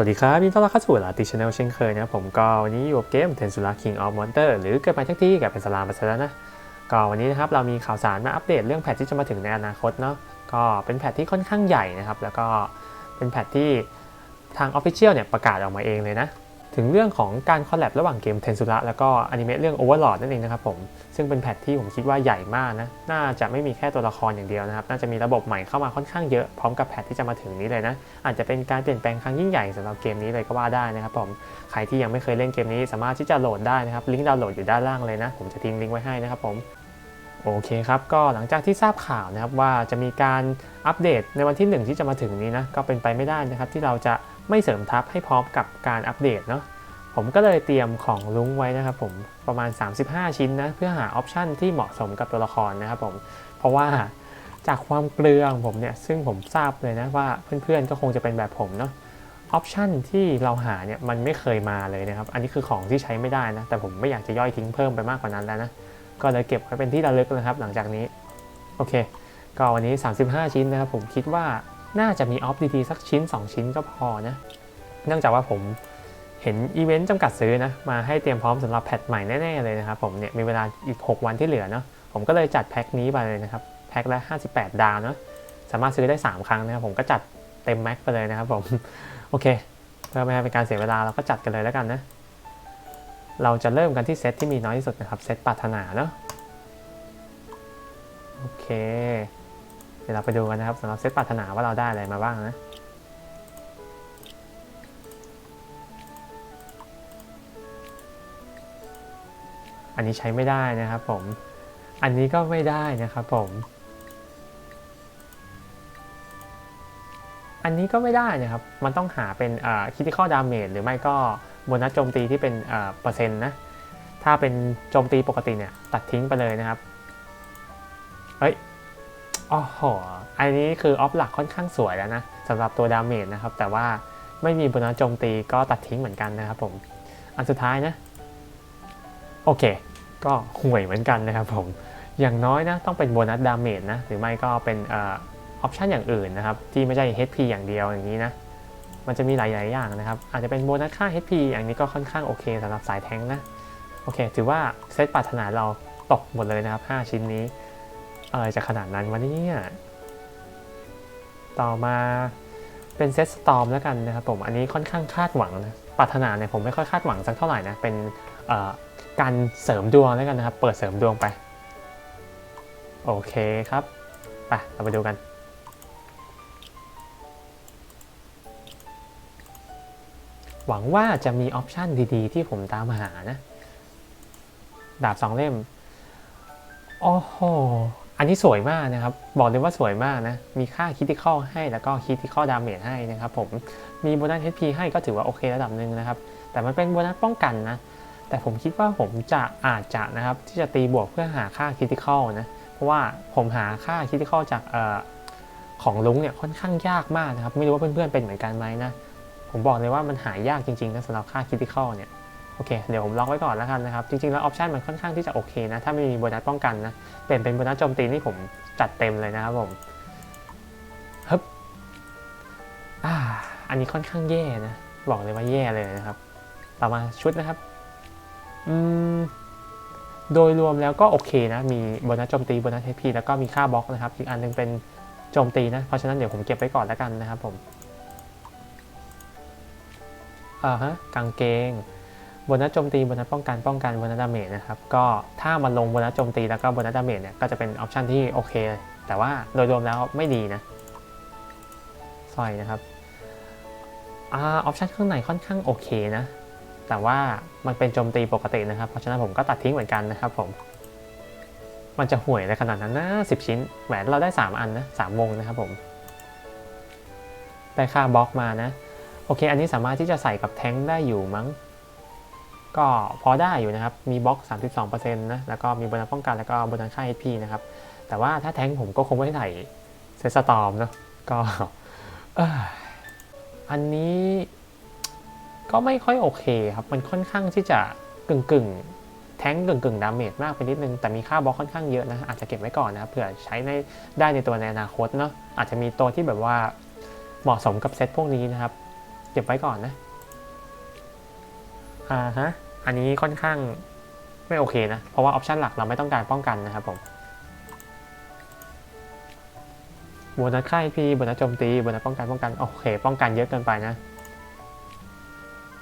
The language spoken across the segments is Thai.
สวัสดีครับยินดีต้อนรับเข้าสู่ลาติชแนลเช่นเคยนะผมก็วันนี้อยู่กับเกมเทนซูระคิงออฟมอนเตอร์หรือเกิดมาทักที่กับเป็นสลามมาซะแล้วนะก็วันนี้นะครับเรามีข่าวสารมาอัปเดตเรื่องแพทที่จะมาถึงในอนาคตเนาะก็เป็นแพทที่ค่อนข้างใหญ่นะครับ แล้วก็เป็นแพทที่ทางออฟฟิเชียลเนี่ยประกาศออกมาเองเลยนะ ถึงเรื่องของการคอลแลบระหว่างเกม Tensula แล้วก็อนิเมะเรื่อง Overlord นั่นเองนะครับผม ซึ่งเป็นแพทที่ผมคิดว่าใหญ่มากนะ น่าจะไม่มีแค่ตัวละครอย่างเดียวนะครับ น่าจะมีระบบใหม่เข้ามาค่อนข้างเยอะ พร้อมกับแพทที่จะมาถึงนี้เลยนะ อาจจะเป็นการเปลี่ยนแปลงครั้งยิ่งใหญ่สำหรับเกมนี้เลยก็ว่าได้นะครับผม ใครที่ยังไม่เคยเล่นเกมนี้สามารถที่จะโหลดได้นะครับ ลิงก์ดาวน์โหลดอยู่ด้านล่างเลยนะ ผมจะทิ้งลิงก์ไว้ให้นะครับผมโอเคครับก็หลังจากที่ทราบข่าวนะครับว่าจะมีการอัปเดตในวันที่หนึ่งที่จะมาถึงนี้นะก็เป็นไปไม่ได้นะครับที่เราจะไม่เสริมทัพให้พร้อมกับการอัปเดตเนาะ ผมก็เลยเตรียมของลุงไว้นะครับผมประมาณ 35 ชิ้นนะเพื่อหาออปชันที่เหมาะสมกับตัวละครนะครับผมเพราะว่าจากความเกลือของผมเนี่ยซึ่งผมทราบเลยนะว่าเพื่อนๆก็คงจะเป็นแบบผมเนาะออปชันที่เราหาเนี่ยมันไม่เคยมาเลยนะครับ อันนี้คือของที่ใช้ไม่ได้นะ แต่ผมไม่อยากจะย่อยทิ้งเพิ่มไปมากกว่านั้นแล้วนะ ก็เลยเก็บไว้เป็นที่ระลึกนะครับ หลังจากนี้ โอเค ก็วันนี้ 35 ชิ้นนะครับ ผมคิดว่าน่าจะมีออฟดีๆสักชิ้น 2 ชิ้นก็พอนะ เนื่องจากว่าผม เห็นอีเวนต์จำกัดซื้อนะมาให้เตรียมพร้อมสำหรับแพทใหม่แน่ๆเลยนะครับผมเนี่ยมีเวลาอีก 6 วันที่เหลือเนาะผมก็เลยจัดแพ็คนี้ไปเลยนะครับแพ็คละ58 ดาวเนาะสามารถซื้อได้ 3 ครั้งนะครับผมก็จัดเต็มแม็กไปเลยนะครับผมโอเคเพื่อไม่ให้เป็นการเสียเวลาเราก็จัดกันเลยแล้วกันนะเราจะเริ่มกันที่เซตที่มีน้อยที่สุดนะครับเซตปรารถนาเนาะโอเค เดี๋ยวเราไปดูกันนะครับสำหรับเซตปรารถนาว่าเราได้อะไรมาบ้างนะ อันนี้ใช้ไม่ได้นะครับผม อันนี้ก็ไม่ได้นะครับผม อันนี้ก็ไม่ได้นะครับ มันต้องหาเป็นคิติคอดาเมจหรือไม่ก็โบนัสโจมตีที่เป็นเปอร์เซ็นต์นะ ถ้าเป็นโจมตีปกติเนี่ยตัดทิ้งไปเลยนะครับ เฮ้ยอ๋อโห อันนี้คือออฟหลักค่อนข้างสวยแล้วนะสำหรับตัวดาเมจนะครับ แต่ว่าไม่มีโบนัสโจมตีก็ตัดทิ้งเหมือนกันนะครับผม อันสุดท้ายนะ โอเค ก็ห่วยเหมือนกันนะครับผมอย่างน้อยนะต้องเป็นโบนัสดาเมจนะหรือไม่ก็เป็นออปชันอย่างอื่นนะครับ ที่ไม่ใช่ HP อย่างเดียวอย่างนี้นะ มันจะมีหลาย ๆ อย่างนะครับ อาจจะเป็นโบนัสค่า HP อย่างนี้ก็ค่อนข้างโอเคสำหรับสายแทงนะ โอเค ถือว่าเซตปรารถนาเราตกหมดเลยนะครับ 5 ชิ้นนี้ อะไรจะขนาดนั้นวะเนี่ยต่อมาเป็นเซตสตอมแล้วกันนะครับผม อันนี้ค่อนข้างคาดหวังนะปรารถนาเนี่ยผมไม่ค่อยคาดหวังสักเท่าไหร่นะ เป็น การเสริมดวงแล้วกันนะครับ เปิดเสริมดวงไป โอเคครับ ไป เราไปดูกัน หวังว่าจะมีออปชันดีๆ ที่ผมตามหานะ ดาบสองเล่ม โอ้โห อันนี้สวยมากนะครับ บอกเลยว่าสวยมากนะ มีค่าคิติคอให้แล้วก็คิติคอดาเมจให้นะครับผม มีโบนัส HP ให้ก็ถือว่าโอเคระดับหนึ่งนะครับ แต่มันเป็นโบนัสป้องกันนะ แต่ผมคิดว่าผมจะอาจจะนะครับที่จะตีบวกเพื่อหาค่าคริติคอลนะ เพราะว่าผมหาค่าคริติคอลจากเออของลุงเนี่ยค่อนข้างยากมากนะครับ ไม่รู้ว่าเพื่อนๆเป็นเหมือนกันไหมนะ ผมบอกเลยว่ามันหายากจริงๆนะสำหรับค่าคริติคอลเนี่ยโอเค เดี๋ยวผมล็อกไว้ก่อนแล้วกันนะครับ จริงๆ แล้วออปชันมันค่อนข้างที่จะโอเคนะ ถ้าไม่มีโบนัสป้องกันนะ เปลี่ยนเป็นโบนัสโจมตีนี่ผมจัดเต็มเลยนะครับผมฮึบอ่า อันนี้ค่อนข้างแย่นะ บอกเลยว่าแย่เลยนะครับ ต่อมาชุดนะครับ โดยรวมแล้วก็โอเคนะ มีโบนัสโจมตีโบนัสเทพีแล้วก็มีค่าบล็อกนะครับ อีกอันหนึงเป็นโจมตีนะ เพราะฉะนั้นเดี๋ยวผมเก็บไว้ก่อนแล้วกันนะครับผมอ่าฮะกางเกงโบนัสโจมตีโบนัสป้องกันป้องกันโบนัสดาเมจนะครับก็ถ้ามันลงโบนัสโจมตีแล้วก็โบนัสดาเมจเนี่ยก็จะเป็นออปชันที่โอเค แต่ว่าโดยรวมแล้วไม่ดีนะสอยนะครับอ่าออปชันข้างในค่อนข้างโอเคนะ แต่ว่ามันเป็นโจมตีปกตินะครับ เพราะฉะนั้นผมก็ตัดทิ้งเหมือนกันนะครับผม มันจะห่วยในขนาดนั้นนะสิบชิ้น แหวนเราได้ 3 อันนะสามวงนะครับผมได้ค่าบล็อกมานะ โอเค อันนี้สามารถที่จะใส่กับแท้งได้อยู่มั้ง ก็พอได้อยู่นะครับ มีบล็อก 32%นะ แล้วก็มีโบนัสป้องกัน แล้วก็โบนัสค่า HP นะครับ แต่ว่าถ้าแท้งผมก็คงไม่ได้ใส่เซตสตอมเนะก็อันนี้ ก็ไม่ค่อยโอเคครับ มันค่อนข้างที่จะกึ่งกึ่งๆแท้งกึ่งกึ่งๆดาเมจมากไปนิดนึง แต่มีค่าบล็อกค่อนข้างเยอะนะ อาจจะเก็บไว้ก่อนนะเผื่อใช้ในได้ในตัวในอนาคตเนาะอาจจะมีตัวที่แบบว่าเหมาะสมกับเซตพวกนี้นะครับ เก็บไว้ก่อนนะอ่าฮะอันนี้ค่อนข้างไม่โอเคนะ เพราะว่าออปชันหลักเราไม่ต้องการป้องกันนะครับผมโบนัสค่ายพีโบนัสโจมตีโบนัสป้องกันป้องกันโอเค ป้องกันเยอะเกินไปนะ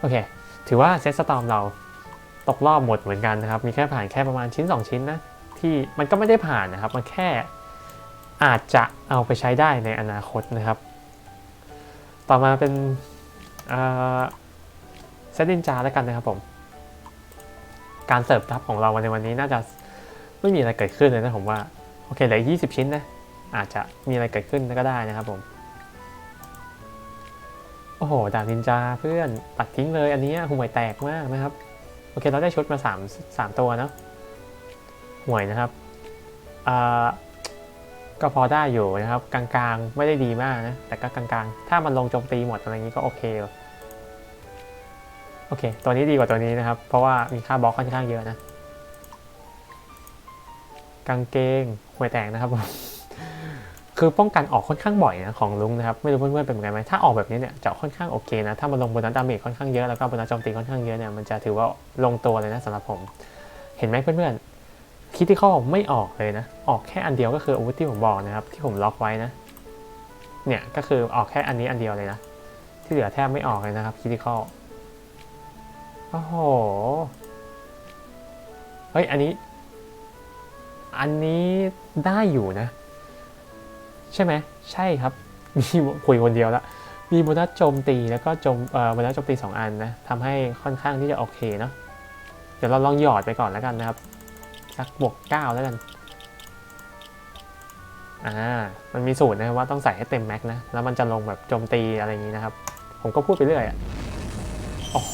โอเค ถือว่าเซตสตอมเราตกรอบหมดเหมือนกันนะครับ มีแค่ผ่านแค่ประมาณชิ้น 2 ชิ้นนะ ที่มันก็ไม่ได้ผ่านนะครับ มันแค่อาจจะเอาไปใช้ได้ในอนาคตนะครับ ต่อมาเป็นเซตนินจาแล้วกันนะครับผม การเสิร์ฟทับของเราในวันนี้น่าจะไม่มีอะไรเกิดขึ้นเลยนะผมว่า โอเคเหลือ20 ชิ้นนะ อาจจะมีอะไรเกิดขึ้นก็ได้นะครับผม โอ้โห ดาบนินจาเพื่อนตัดทิ้งเลยอันนี้ห่วยแตกมากนะครับ โอเคเราได้ชุดมา3 3ตัวนะห่วยนะครับก็พอได้อยู่นะครับ กลางๆไม่ได้ดีมากนะ แต่ก็กลางๆ ถ้ามันลงโจมตีหมดอะไรงนี้ก็โอเคอยู่โอเค ตัวนี้ดีกว่าตัวนี้นะครับ เพราะว่ามีค่าบล็อกค่อนข้างเยอะนะ กางเกงห่วยแตกนะครับผม คือป้องกันออกค่อนข้างบ่อยนะของลุงนะครับไม่รู้เพื่อนๆเป็นเหมือนกันไหมถ้าออกแบบนี้เนี่ยจะค่อนข้างโอเคนะถ้ามันลงบนนั้นดาเมจค่อนข้างเยอะแล้วก็บนนั้นโจมตีค่อนข้างเยอะเนี่ยมันจะถือว่าลงตัวเลยนะสำหรับผม เห็นไหมเพื่อนๆคิดที่ข้อไม่ออกเลยนะ ออกแค่อันเดียวก็คืออาวุธที่ผมบอกนะครับที่ผมล็อกไว้นะเนี่ยก็คือออกแค่อันนี้อันเดียวเลยนะ ที่เหลือแทบไม่ออกเลยนะครับคิดที่ข้อโอ้โหเฮ้ยอันนี้ อันนี้ได้อยู่นะ ใช่ไหมใช่ครับ มีคุยคนเดียวแล้วมีโบนัสโจมตีแล้วก็โจมเอ่อโบนัสโจมตี 2 อันนะทำให้ค่อนข้างที่จะโอเคเนาะเดี๋ยวเราลองหยอดไปก่อนแล้วกันนะครับสักบวก9แล้วกันอ่ามันมีสูตรนะว่าต้องใส่ให้เต็มแม็กนะแล้วมันจะลงแบบโจมตีอะไรอย่างนี้นะครับ ผมก็พูดไปเรื่อยอะโอ้โห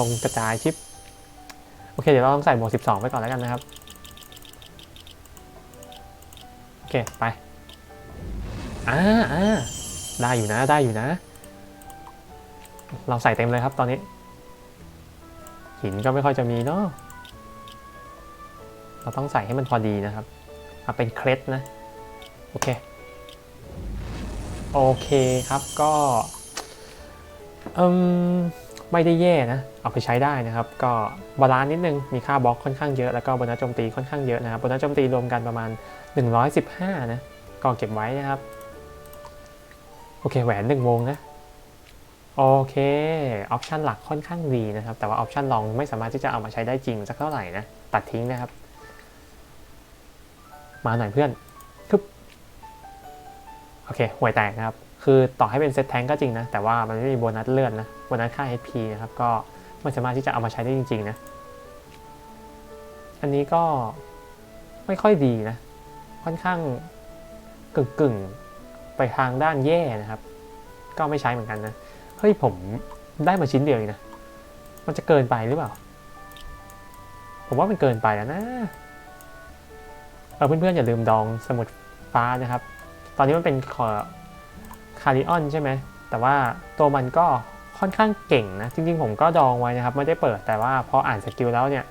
ลงกระจายชิป โอเค เดี๋ยวเราต้องใส่บวก12 ไปก่อนแล้วกันนะครับ โอเค ไป อ่าอ่าได้อยู่นะได้อยู่นะ เราใส่เต็มเลยครับตอนนี้ หินก็ไม่ค่อยจะมีเนาะเราต้องใส่ให้มันพอดีนะครับเอาเป็นเคล็ดนะ โอเค โอเคครับก็อืมไม่ได้แย่นะ เอาไปใช้ได้นะครับ ก็บาลานซ์นิดนึง มีค่าบล็อกค่อนข้างเยอะ แล้วก็โบนัสโจมตีค่อนข้างเยอะนะครับโบนัสโจมตีรวมกันประมาณ 115 นะ ก็เก็บไว้นะครับ อเคแหวนหนึ่งวงนะโอเคออปชันหลักค่อนข้างดีนะครับ แต่ว่าออปชันรองไม่สามารถที่จะเอามาใช้ได้จริงสักเท่าไหร่นะ ตัดทิ้งนะครับ มาหน่อยเพื่อนคึบโอเคห่วยแตกนะครับ คือต่อให้เป็นเซตแทงก็จริงนะ แต่ว่ามันไม่มีโบนัสเลื่อนนะโบนัสค่า HP นะครับ ก็ไม่สามารถที่จะเอามาใช้ได้จริง ๆ นะ อันนี้ก็ไม่ค่อยดีนะ ค่อนข้างกึ่งกึ่งๆ ไปทางด้านแย่นะครับ ก็ไม่ใช้เหมือนกันนะ เฮ้ยผมได้มาชิ้นเดียวเองนะ มันจะเกินไปหรือเปล่า ผมว่ามันเกินไปแล้วนะ เออเพื่อนๆอย่าลืมดองสมุดฟ้านะครับ ตอนนี้มันเป็นคอคาริออนใช่ไหม แต่ว่าตัวมันก็ค่อนข้างเก่งนะ จริงๆ ผมก็ดองไว้นะครับ ไม่ได้เปิด แต่ว่าพออ่านสกิลแล้วเนี่ย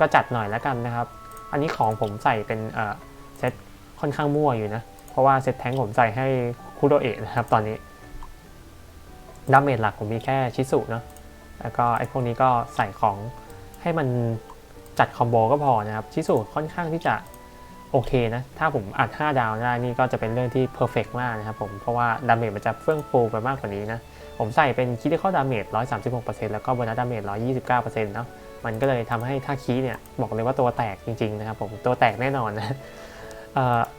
ก็จัดหน่อยแล้วกันนะครับ อันนี้ของผมใส่เป็นเออเซตค่อนข้างมั่วอยู่นะ เพราะว่าเซตแทงผมใส่ให้คุโรเอะนะครับตอนนี้ดาเมจหลักผมมีแค่ชิสุเนาะแล้วก็ไอ้พวกนี้ก็ใส่ของให้มันจัดคอมโบก็พอนะครับชิสุค่อนข้างที่จะโอเคนะ ถ้าผมอัด 5 ดาวได้นี่ก็จะเป็นเรื่องที่เพอร์เฟกมากนะครับผม เพราะว่าดาเมจมันจะเฟื่องฟูไปมากกว่านี้นะ ผมใส่เป็นคิดที่ข้อดาเมจ 136%แล้วก็โบนัสดาเมจ 129%เนาะมันก็เลยทำให้ถ้าคีย์เนี่ย บอกเลยว่าตัวแตกจริงๆนะครับผม ตัวแตกแน่นอนนะ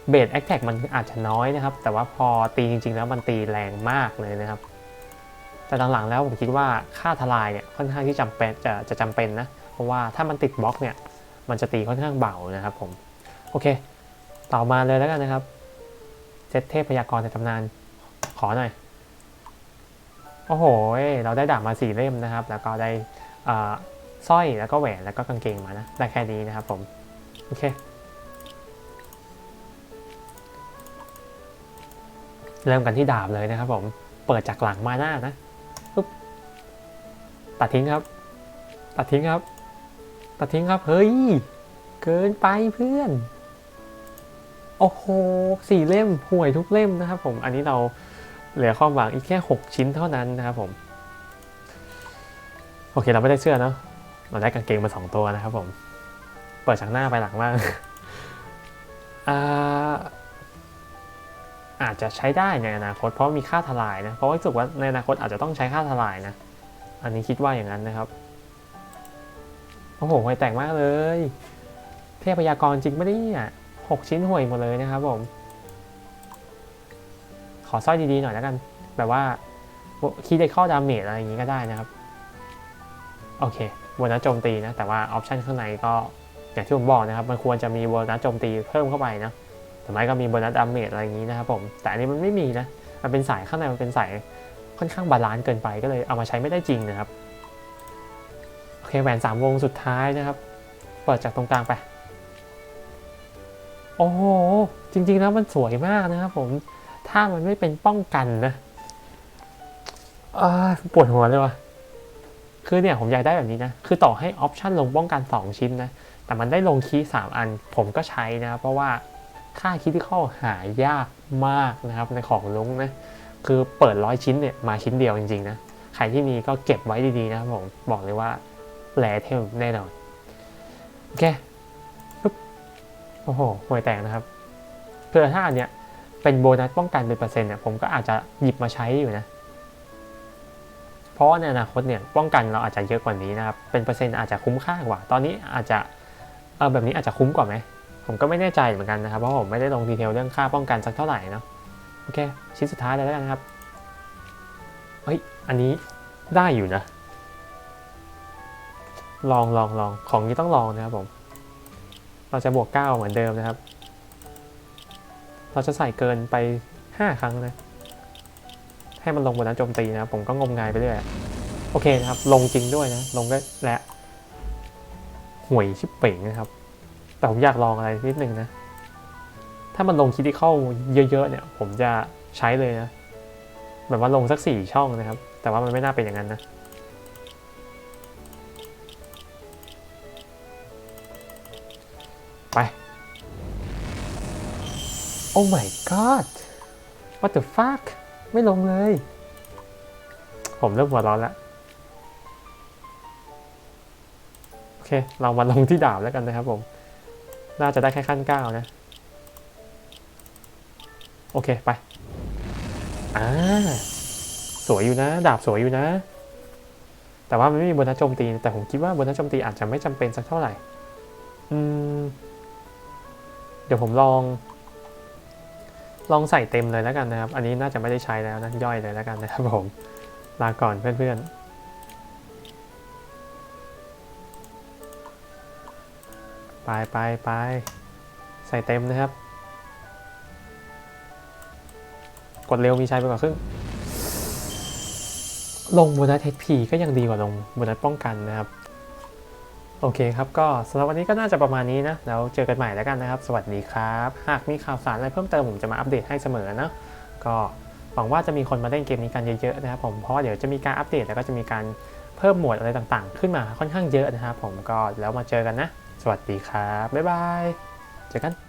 เบสแอคแท็กมันอาจจะน้อยนะครับ แต่ว่าพอตีจริง ๆ แล้วมันตีแรงมากเลยนะครับ แต่หลังๆแล้วผมคิดว่าค่าทลายเนี่ยค่อนข้างที่จำเป็นจะจะจำเป็นนะ เพราะว่าถ้ามันติดบล็อกเนี่ยมันจะตีค่อนข้างเบานะครับผม โอเค ต่อมาเลยแล้วกันนะครับเซตเทพพยากรณ์ในตำนานขอหน่อย โอ้โห เราได้ดาบมาสี่เล่มนะครับ แล้วก็ได้สร้อยแล้วก็แหวนแล้วก็กางเกงมานะ ได้แค่นี้นะครับผม โอเค เริ่มกันที่ดาบเลยนะครับผม เปิดจากหลังมาหน้านะปุ๊บตัดทิ้งครับ ตัดทิ้งครับ ตัดทิ้งครับ เฮ้ย เกินไปเพื่อน โอ้โหสี่เล่มห่วยทุกเล่มนะครับผม อันนี้เราเหลือความหวังอีกแค่ 6 ชิ้นเท่านั้นนะครับผม โอเคเราไม่ได้เสื้อเนาะเราได้กางเกงมาสองตัวนะครับผม เปิดจากหน้าไปหลังบ้างอ่า อาจจะใช้ได้ในอนาคต เพราะมีค่าทลายนะ เพราะว่ารู้สึกว่าในอนาคตอาจจะต้องใช้ค่าทลายนะ อันนี้คิดว่าอย่างนั้นนะครับ โอ้โหห่วยแตกมากเลย เทพยากรจริงไม่ได้เนี่ยหกชิ้นห่วยหมดเลยนะครับผม ขอสร้อยดีๆหน่อยแล้วกัน แบบว่าคีย์ได้ข้อดาเมจอะไรอย่างนี้ก็ได้นะครับ โอเคโบนัสโจมตีนะ แต่ว่าออปชันข้างในก็อย่างที่ผมบอกนะครับ มันควรจะมีโบนัสโจมตีเพิ่มเข้าไปนะ แต่ไม่ก็มีโบนัสดาเมจอะไรอย่างนี้นะครับผมแต่อันนี้มันไม่มีนะมันเป็นสายข้างในมันเป็นสายค่อนข้างบาลานซ์เกินไปก็เลยเอามาใช้ไม่ได้จริงนะครับโอเคแหวนสามวงสุดท้ายนะครับ เปิดจากตรงกลางไป โอ้โหจริงๆแล้วมันสวยมากนะครับผมถ้ามันไม่เป็นป้องกันนะปวดหัวเลยว่ะคือเนี่ยผมอยากได้แบบนี้นะ คือต่อให้ออปชันลงป้องกัน 2 ชิ้นนะ แต่มันได้ลงคีย์3อัน ผมก็ใช้นะ เพราะว่า ค่าคิดที่ข้อหายากมากนะครับในของลุงนะคือเปิดร้อยชิ้นเนี่ยมาชิ้นเดียวจริงๆนะใครที่มีก็เก็บไว้ดีๆนะครับผมบอกเลยว่าแหลเทลแน่นอนโอเคปึ๊บโอ้โหห่วยแตกนะครับเพื่อถ้าอันเนี้ยเป็นโบนัสป้องกันเป็นเปอร์เซ็นต์เนี่ยผมก็อาจจะหยิบมาใช้อยู่นะ เพราะว่าในอนาคตเนี่ยป้องกันเราอาจจะเยอะกว่านี้นะครับ เป็นเปอร์เซ็นต์อาจจะคุ้มค่ากว่า ตอนนี้อาจจะเออแบบนี้อาจจะคุ้มกว่าไหม ผมก็ไม่แน่ใจเหมือนกันนะครับ เพราะผมไม่ได้ลงดีเทลเรื่องค่าป้องกันสักเท่าไหร่เนาะโอเค ชิ้นสุดท้ายเลยแล้วกันครับเฮ้ยอันนี้ได้อยู่นะ ลองลองลองของนี้ต้องลองนะครับผม เราจะบวก 9 เหมือนเดิมนะครับ เราจะใส่เกินไป 5 ครั้งนะ ให้มันลงบนนั้นโจมตีนะครับ ผมก็งมงายไปเรื่อยโอเคนะครับ ลงจริงด้วยนะ ลงได้และห่วยชิบเป่งนะครับ แต่ผมอยากลองอะไรนิดนึงนะ ถ้ามันลงคิดเข้าเยอะๆเนี่ย ผมจะใช้เลยนะ แบบว่าลงสักสี่ช่องนะครับ แต่ว่ามันไม่น่าเป็นอย่างนั้นนะไป โอ้ my god what the fuck ไม่ลงเลย ผมเริ่มหัวร้อนแล้ว โอเค เรามาลงที่ดาบแล้วกันนะครับผม น่าจะได้แค่ขั้นเก้านะ โอเคไป อ่า สวยอยู่นะ ดาบสวยอยู่นะ แต่ว่ามันไม่มีบนัสโจมตี แต่ผมคิดว่าบนัสโจมตีอาจจะไม่จำเป็นสักเท่าไหร่ อืม เดี๋ยวผมลอง ลองใส่เต็มเลยแล้วกันนะครับ อันนี้น่าจะไม่ได้ใช้แล้วนะ ย่อยเลยแล้วกันนะครับผม ลาก่อนเพื่อนๆ ไปไปไปใส่เต็มนะครับ กดเร็วมีชัยไปกว่าครึ่งลงโบนัสเทพีก็ยังดีกว่าลงโบนัสป้องกันนะครับ โอเคครับ ก็สำหรับวันนี้ก็น่าจะประมาณนี้นะ แล้วเจอกันใหม่แล้วกันนะครับ สวัสดีครับ หากมีข่าวสารอะไรเพิ่มเติมผมจะมาอัปเดตให้เสมอนะ ก็หวังว่าจะมีคนมาเล่นเกมนี้กันเยอะๆนะครับ ผมเพราะว่าเดี๋ยวจะมีการอัปเดตแล้วก็จะมีการเพิ่มหมวดอะไรต่างๆ ขึ้นมาค่อนข้างเยอะนะครับ ผมก็แล้วมาเจอกันนะ สวัสดีครับ บ๊ายบาย เจอกัน